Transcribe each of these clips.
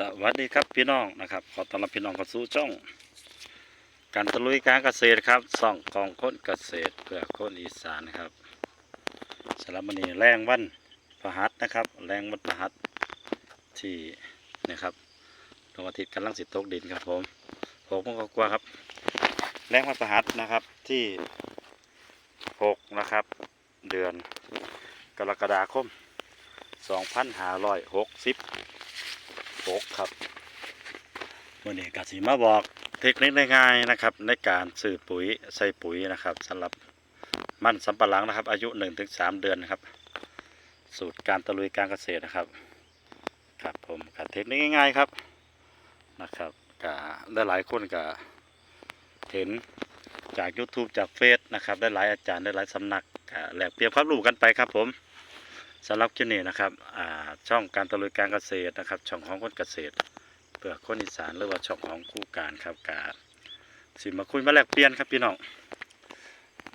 สวัสดีครับพี่น้องนะครับ ขอต้อนรับพี่น้องเข้าสู่ช่อง การตะลุยการเกษตรครับส่องกองคนเกษตรเพื่อคนอีสานครับสำหรับวันนี้แรงวันพฤหัสนะครับ แรงวันพฤหัสที่นะครับดวงอาทิตย์กำลังสิตกดินครับผมผมก็กลัวครับ แรงวันพฤหัสนะครับที่หกนะครับ เดือนกรกฎาคม 2566ครับวันนี้กสิมาบอกเทคนิคง่ายๆนะครับ ในการซื้อปุ๋ยใส่ปุ๋ยนะครับสำหรับมันสำปะหลังนะครับ อายุ 1-3 เดือนนะครับ สูตรการตะลุยการเกษตรนะครับครับผมกับเทคนิคง่ายๆครับนะครับกได้หลายคนก็เห็นจาก YouTube จากเฟซนะครับได้หลายอาจารย์ได้หลายสำนักก็แลกเปรียบความรู้กันไปครับผม สำหรับคลิปนี้นะครับช่องการตะลุยการเกษตรนะครับ ช่องของคนเกษตรเพื่อคนอีสานหรือว่าช่องของคู่การครับกาสิมาคุยมาแลกเปลี่ยนครับพี่น้อง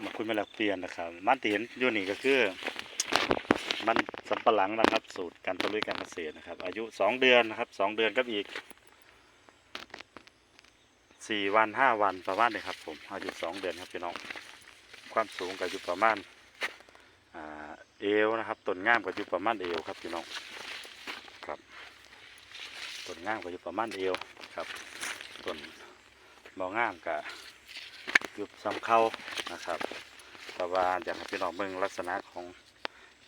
มาคุยมาแลกเปลี่ยนนะครับมันที่เห็นอยู่นี่ก็คือ มันสำปะหลังนะครับ สูตรการตะลุยการเกษตรนะครับ อายุสองเดือนนะครับสองเดือนกับอีกสี่วันห้าวันประมาณนี้ครับผมอายุสองเดือนครับพี่น้องความสูงก็อยู่ประมาณ เอวนะครับต้นง่ามก็อยู่ประมาณเอวครับพี่น้องครับต้นง่ามก็อยู่ประมาณเอวครับต้นมอง่ามก็อยู่สำเข้านะครับแต่ว่าอยากให้พี่น้องเบิ่งลักษณะของ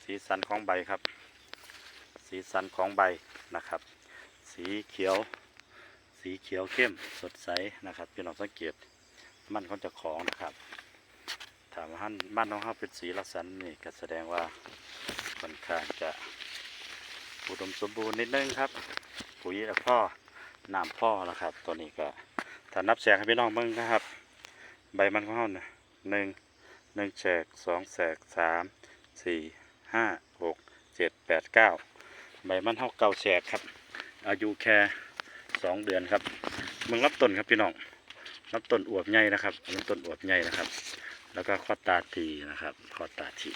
สีสันของใบครับ สีสันของใบนะครับ สีเขียว สีเขียวเข้มสดใสนะครับพี่น้องสังเกตมันเขาจะของนะครับ ถามว่าท่านบ้านน้องเฮาเป็นสีลักษณะนี่ก็แสดงว่าค่อนข้างจะอุดมสมบูรณ์นิดนึงครับ ปุ๋ยแล้วพ่อน้ำพ่อแล้วครับ ตัวนี้ก็ถ้านับแสกให้พี่น้องเบิ่งนะครับ ใบมันของเฮาเนี่ยหนึ่งหนึ่งแฉกสองแฉกสามสี่ห้าหกเจ็ดแปดเก้าใบมันเฮาเก่าแฉกครับ อายุแค่สองเดือนครับมึงรับต้นครับพี่น้องรับต้นอวบใหญ่นะครับรับต้นอวบใหญ่นะครับ แล้วก็ข้อตาทีนะครับข้อตาที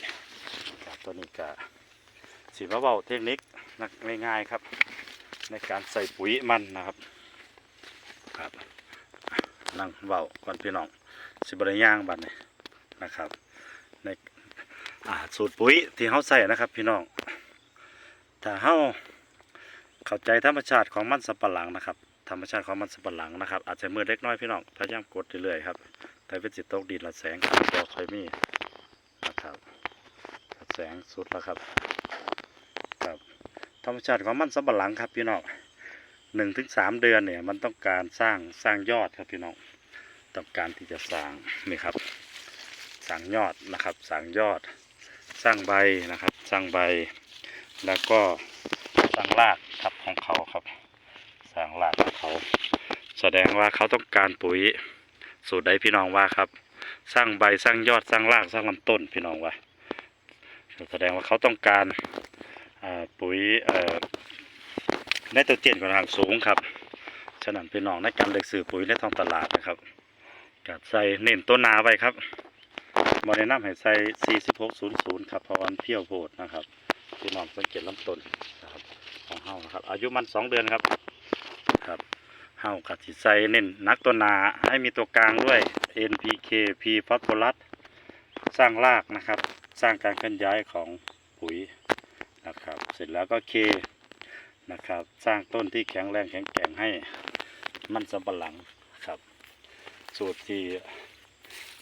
ครับตัวนี้ก็สีมะเบาเทคนิคนักง่ายๆครับ ในการใส่ปุ๋ยมันนะครับครับนั่งเบาก่อนพี่น้องสิบริย่างบัดนนะครับในสูตรปุ๋ยที่เขาใส่นะครับพี่น้องถ้าเขาเข้าใจธรรมชาติของมันสำปะหลังนะครับธรรมชาติของมันสำปะหลังนะครับอาจจะมือเล็กน้อยพี่น้องพยายามกดเรื่อยๆครับ แต่เป็นจิตกดินละแสงครับตัวคอยมีนะครับแสงสุดแล้วครับครับธรรมชาติของมันสำปะหลังครับพี่น้องหนึ่งถึงสามเดือนเนี่ยมันต้องการสร้างสร้างยอดครับพี่น้องต้องการที่จะสร้างนี่ครับสร้างยอดนะครับสร้างยอด สร้างใบนะครับ สร้างใบ แล้วก็สร้างรากครับของเขาครับ สร้างรากของเขา แสดงว่าเขาต้องการปุ๋ย สูตรใดพี่น้องว่าครับ สร้างใบสร้างยอดสร้างรากสร้างลำต้นพี่น้องว่า แสดงว่าเขาต้องการปุ๋ยเอ่อไนโตรเจนค่อนข้างสูงครับฉะนั้นพี่น้องในการเลือกซื้อปุ๋ยในท้องตลาดนะครับกัใส่เน้นต้นนาไว้ครับบริแนะนำให้ใส่4600 ครับพรวันเพียวโพดนะครับพี่น้องสังเกตลำต้นนะครับของเฮานะครับ อายุมัน 2 เดือนครับครับ เฮากัดสิใส่เน้นนักตัวหนาให้มีตัวกลางด้วย NPK P ฟอสฟอรัสสร้างรากนะครับ สร้างการเคลื่อนย้ายของปุ๋ยนะครับ เสร็จแล้วก็ K นะครับ สร้างต้นที่แข็งแรงแข็งแกร่งให้มันสำปะหลังครับ สูตรที่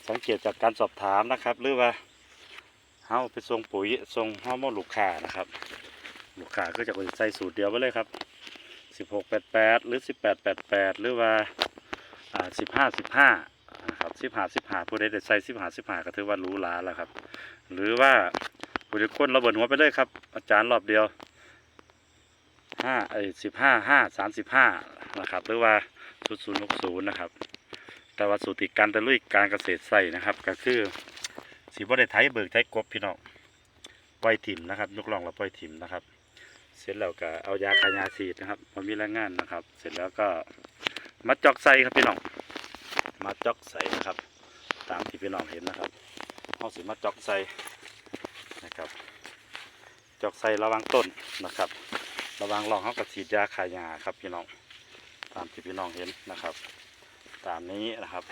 สังเกตจากการสอบถามนะครับ หรือว่าเฮาไปส่งปุ๋ยส่งฮอร์โมนลูกค้านะครับ ลูกค้าก็จะใส่สูตรเดียวไปเลยครับ สิบหกแปดแปดหรือสิบแปดแปดแปดหรือว่าสิบห้าสิบห้านะครับสิบห้าสิบห้าผู้ใดได้ใส่สิบห้าสิบห้าก็ถือว่ารู้ลาแล้วครับ หรือว่าผู้ใดคนระเบิดหัวไปเลยครับ อาจารย์รอบเดียวห้าไอ้สิบห้าห้าสามสิบห้านะครับ หรือว่าศูนย์ศูนย์หกศูนย์นะครับ แต่ว่าสูติการตะลุยการเกษตรใส่นะครับ ก็คือสีบ่ได้ไถเบิกไถกบพี่น้องปล่อยถิ่มนะครับยกล่องเราปล่อยถิ่มนะครับ เสร็จแล้วก็เอายาคายาฉีดนะครับพอมีแรงงานนะครับ เสร็จแล้วก็มาจอกใส่ครับพี่น้องมาจอกใส่นะครับ ตามที่พี่น้องเห็นนะครับเอาสิมาจอกใส่นะครับ จอกใส่ระวังต้นนะครับ ระวังรองเขาก็ฉีดยาขายยาครับพี่น้องตามที่พี่น้องเห็นนะครับ ตามนี้นะครับ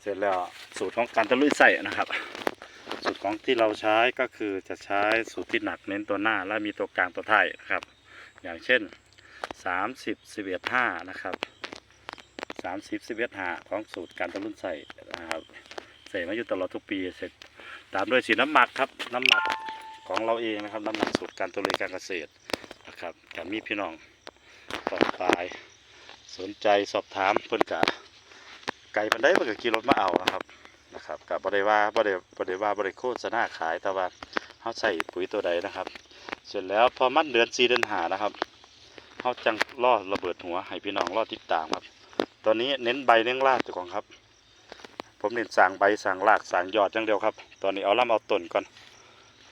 เสร็จแล้วสูตรของการตะลุยใส่นะครับ สูตรของที่เราใช้ก็คือจะใช้สูตรที่หนักเน้นตัวหน้าและมีตัวกลางตัวท้ายนะครับ อย่างเช่น 30 11 5นะครับ30 11 5ของสูตรการตะลุยใส่นะครับใส่มาอยู่ตลอดทุกปีเสร็จตามด้วยสีน้ำหมักครับน้ำหมักของเราเองนะครับน้ำหมักสูตรการตะลุยการเกษตรนะครับจะมีพี่น้องต่อไปสนใจสอบถามเพิ่นกะไก่ปันได้เพิ่นก็ขี่รถมาเอานะครับ นะครับกับบริว่าบริบริว่าบริโฆษณาขายแต่ว่าเขาใส่ปุ๋ยตัวใดนะครับ เสร็จแล้วพอมันเดือนสีเดือนหานะครับเขาจังล่อระเบิดหัวให้พี่น้องล่อติดตามครับ ตอนนี้เน้นใบเน้นรากจ้าของครับ ผมเน้นสั่งใบสั่งรากสั่งยอดอย่างเดียวครับ ตอนนี้เอาล่ำเอาต้นก่อน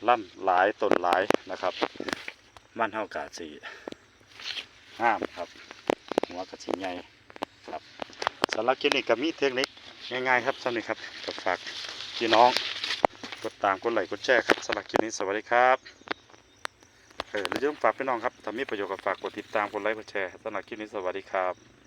ล่ำหลายต้นหลายนะครับมันเท่ากาสีห้ามครับหัวกระสีใหญ่ครับสำหรับคลิปนี้ก็มีเทคนิค ง่ายๆครับสำหรับนี้ครับกับฝากพี่น้อง กดตามกดไลค์กดแชร์ครับสำหรับคลิปนี้สวัสดีครับเออแล้วอย่าลืมฝากพี่น้องครับถ้ามีประโยชน์ก็ฝากกดติดตามกดไลค์กดแชร์สำหรับคลิปนี้สวัสดีครับ